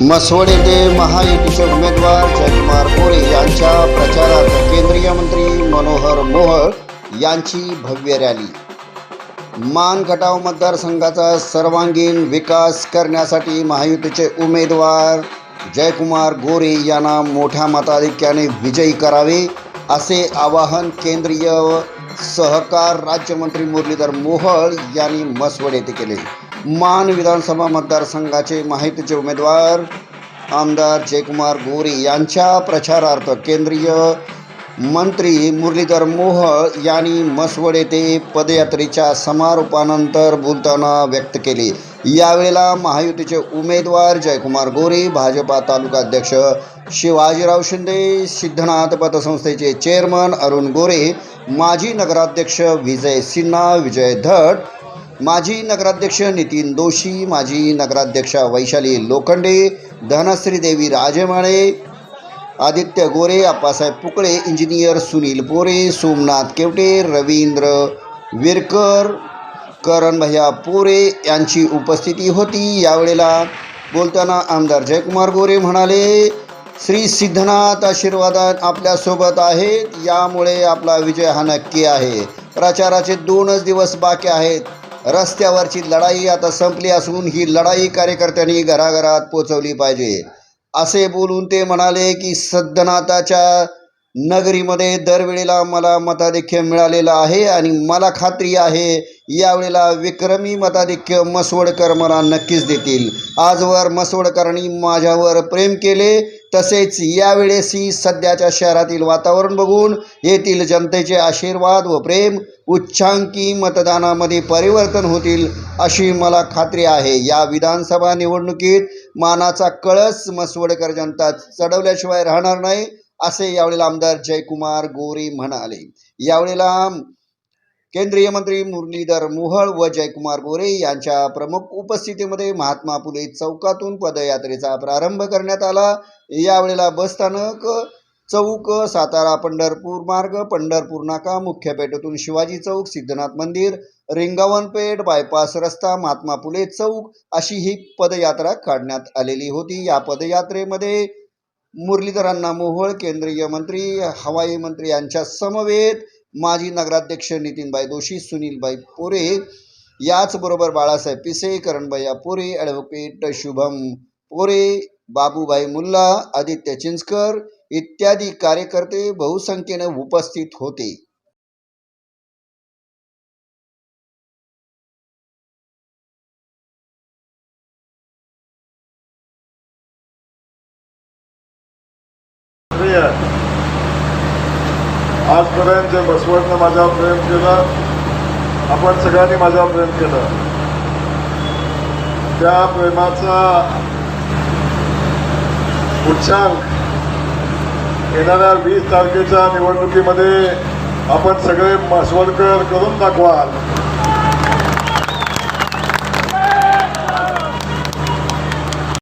मसवड येथे महायुतीचे उमेदवार जयकुमार मोरे यांच्या प्रचारार्थ केंद्रीय मंत्री मनोहर मोहळ यांची भव्य रॅली. मान खटाव मतदारसंघाचा सर्वांगीण विकास करण्यासाठी महायुतीचे उमेदवार जयकुमार गोरे यांना मोठ्या मताधिक्याने विजयी करावे असे आवाहन केंद्रीय सहकार राज्यमंत्री मुरलीधर मोहळ यांनी मसवड येथे केले. मान विधानसभा मतदारसंघाचे माहितीचे उमेदवार आमदार जयकुमार गोरे यांच्या प्रचारार्थ केंद्रीय मंत्री मुरलीधर मोहळ यांनी मसवड येथे पदयात्रेच्या समारोपानंतर बोलताना व्यक्त केले. यावेळेला महायुतीचे उमेदवार जयकुमार गोरे भाजपा तालुका अध्यक्ष शिवाजीराव शिंदे सिद्धनाथ पतसंस्थेचे चेअरमन अरुण गोरे माजी नगराध्यक्ष विजय सिन्हा विजय धट माजी नगराध्यक्ष नितीन दोशी माजी नगराध्यक्षा वैशाली लोखंडे धनश्री देवी राजेमाळे आदित्य गोरे आप्पासाहेब पुकळे इंजिनियर सुनील पोरे सोमनाथ केवटे रवींद्र विरकर करण भैया पोरे यांची उपस्थिती होती. यावेळेला बोलताना आमदार जयकुमार गोरे म्हणाले श्री सिद्धनाथ आशीर्वादात आपल्यासोबत आहेत. यामुळे आपला विजय हा नक्की आहे. प्रचाराचे दोनच दिवस बाकी आहेत. रस्त्यावरची लढाई आता संपली असून ही लढाई कार्यकर्त्यांनी घराघरात पोचवली पाहिजे. असे बोलून ते म्हणाले की सद्दनाथाच्या नगरीमध्ये दरवेळेला मला मताधिक्य मिळालेलं आहे आणि मला खात्री आहे यावेळेला विक्रमी मताधिक्य मसवडकर मला नक्कीच देतील. आजवर मसवडकरांनी माझ्यावर प्रेम केले. तसेच यावेळेसही सध्याच्या शहरातील वातावरण बघून येथील जनतेचे आशीर्वाद व प्रेम उच्चांकी मतदानामध्ये परिवर्तन होतील अशी मला खात्री आहे. या विधानसभा निवडणुकीत मानाचा कळस मसवडकर जनता चढवल्याशिवाय राहणार नाही असे यावेळेला आमदार जयकुमार गोरे म्हणाले. यावेळेला केंद्रीय मंत्री मुरलीधर मोहळ व जयकुमार गोरे यांच्या प्रमुख उपस्थितीमध्ये महात्मा फुले चौकातून पदयात्रेचा प्रारंभ करण्यात आला. यावेळेला बसस्थानक चौक सातारा पंढरपूर मार्ग पंढरपूर नाका मुख्य पेठेतून शिवाजी चौक सिद्धनाथ मंदिर रिंगावनपेठ बायपास रस्ता महात्मा फुले चौक अशी ही पदयात्रा काढण्यात आलेली होती. या पदयात्रेमध्ये मुरलीधरांना मोहोळ केंद्रीय मंत्री हवाई मंत्री यांच्या समवेत माजी नगराध्यक्ष नितीनबाई दोषी सुनीलबाई पोरे याचबरोबर बाळासाहेब पिसे करणभैया पोरे ॲडव्होकेट शुभम पोरे बाबूभाई मुल्ला आदित्य चिंचकर इत्यादी कार्यकर्ते बहुसंख्येने उपस्थित होते Yeah. आजपर्यंत जे बसवटनं माझ्यावर प्रेम केलं आपण सगळ्यांनी माझ्यावर प्रेम केलं. त्या प्रेमाचा उच्चांक येणाऱ्या वीस तारखेच्या निवडणुकीमध्ये आपण सगळे मसवडकर करून दाखवाल.